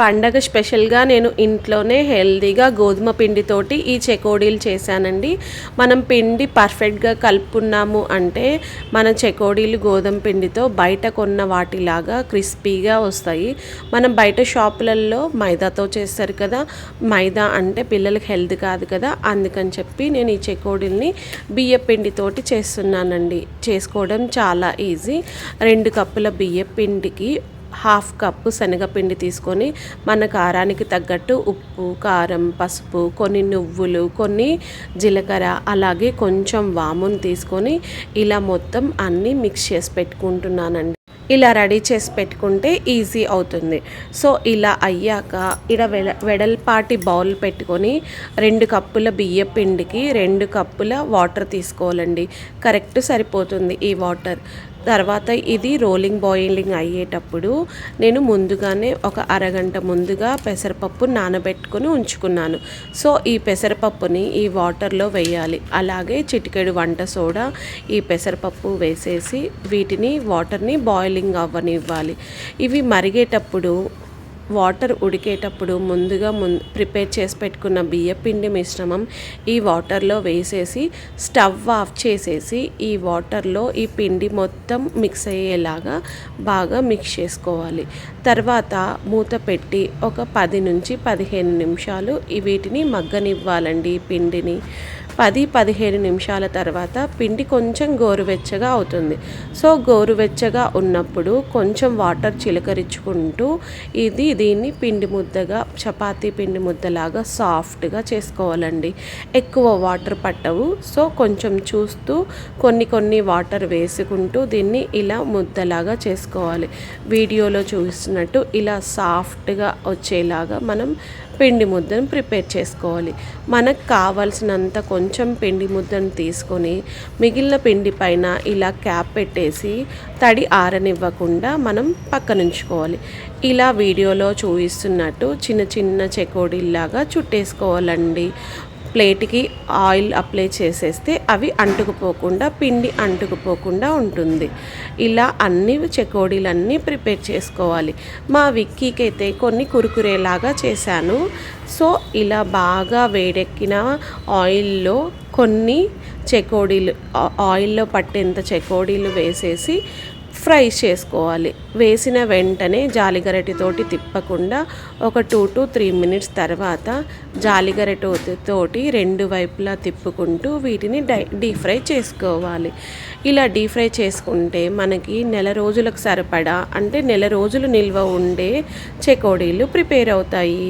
పండగ స్పెషల్గా నేను ఇంట్లోనే హెల్దీగా గోధుమ పిండితోటి ఈ చెకోడీలు చేశానండి. మనం పిండి పర్ఫెక్ట్గా కలుపుకున్నాము అంటే మన చెకోడీలు గోధుమ పిండితో బయట కొన్న వాటిలాగా క్రిస్పీగా వస్తాయి. మనం బయట షాపులలో మైదాతో చేస్తారు కదా. మైదా అంటే పిల్లలకి హెల్త్ కాదు కదా. అందుకని చెప్పి నేను ఈ చెకోడీల్ని బియ్య పిండితోటి చేస్తున్నానండి. చేసుకోవడం చాలా ఈజీ. రెండు కప్పుల బియ్య పిండికి హాఫ్ కప్పు శనగపిండి తీసుకొని మన కారానికి తగ్గట్టు ఉప్పు కారం పసుపు కొన్ని నువ్వులు కొన్ని జీలకర్ర అలాగే కొంచెం వామును తీసుకొని ఇలా మొత్తం అన్నీ మిక్స్ చేసి పెట్టుకుంటున్నానండి. ఇలా రెడీ చేసి పెట్టుకుంటే ఈజీ అవుతుంది. సో ఇలా అయ్యాక ఇక్కడ వెడ వెడల్పాటి బౌల్ పెట్టుకొని రెండు కప్పుల బియ్య పిండికి రెండు కప్పుల వాటర్ తీసుకోవాలండి. కరెక్ట్ సరిపోతుంది ఈ వాటర్. తర్వాత ఇది రోలింగ్ బాయిలింగ్ అయ్యేటప్పుడు నేను ముందుగానే ఒక అరగంట ముందుగా పెసరపప్పు నానబెట్టుకుని ఉంచుకున్నాను. సో ఈ పెసరపప్పుని ఈ వాటర్లో వేయాలి. అలాగే చిటికెడు వంట సోడా ఈ పెసరపప్పు వేసేసి వీటిని వాటర్ని బాయిలింగ్ అవ్వనివ్వాలి. ఇవి మరిగేటప్పుడు వాటర్ ఉడికేటప్పుడు ముందుగా ముందు ప్రిపేర్ చేసి పెట్టుకున్న బియ్యపిండి మిశ్రమం ఈ వాటర్లో వేసేసి స్టవ్ ఆఫ్ చేసేసి ఈ వాటర్లో ఈ పిండి మొత్తం మిక్స్ అయ్యేలాగా బాగా మిక్స్ చేసుకోవాలి. తర్వాత మూత పెట్టి ఒక పది నుంచి పదిహేను నిమిషాలు వీటిని మగ్గనివ్వాలండి ఈ పిండిని. పది పదిహేను నిమిషాల తర్వాత పిండి కొంచెం గోరువెచ్చగా అవుతుంది. సో గోరువెచ్చగా ఉన్నప్పుడు కొంచెం వాటర్ చిలకరించుకుంటూ ఇది దీన్ని పిండి ముద్దగా చపాతీ పిండి ముద్దలాగా సాఫ్ట్గా చేసుకోవాలండి. ఎక్కువ వాటర్ పట్టవు. సో కొంచెం చూస్తూ కొన్ని కొన్ని వాటర్ వేసుకుంటూ దీన్ని ఇలా ముద్దలాగా చేసుకోవాలి. వీడియోలో చూసినట్టు ఇలా సాఫ్ట్గా వచ్చేలాగా మనం పిండి ముద్దను ప్రిపేర్ చేసుకోవాలి. మనకు కావాల్సినంత కొంచెం పిండి ముద్దను తీసుకొని మిగిలిన పిండి పైన ఇలా క్యాప్ పెట్టేసి తడి ఆరనివ్వకుండా మనం పక్కనుంచుకోవాలి. ఇలా వీడియోలో చూపిస్తున్నట్టు చిన్న చిన్న చెకోడీల్లాగా చుట్టేసుకోవాలండి. ప్లేట్కి ఆయిల్ అప్లై చేసేస్తే అవి అంటుకుపోకుండా పిండి అంటుకుపోకుండా ఉంటుంది. ఇలా అన్ని చెకోడీలన్నీ ప్రిపేర్ చేసుకోవాలి. మా విక్కీకి అయితే కొన్ని కురుకురేలాగా చేశాను. సో ఇలా బాగా వేడెక్కిన ఆయిల్లో కొన్ని చెకోడీలు ఆయిల్లో పట్టేంత చెకోడీలు వేసేసి ఫ్రై చేసుకోవాలి. వేసిన వెంటనే జాలిగరటితోటి తిప్పకుండా ఒక టూ టు త్రీ మినిట్స్ తర్వాత జాలిగరటితోటి రెండు వైపులా తిప్పుకుంటూ వీటిని డై డీప్ ఫ్రై చేసుకోవాలి. ఇలా డీప్ ఫ్రై చేసుకుంటే మనకి నెల రోజులకు సరిపడా అంటే నెల రోజులు నిల్వ ఉండే చెకోడీలు ప్రిపేర్ అవుతాయి.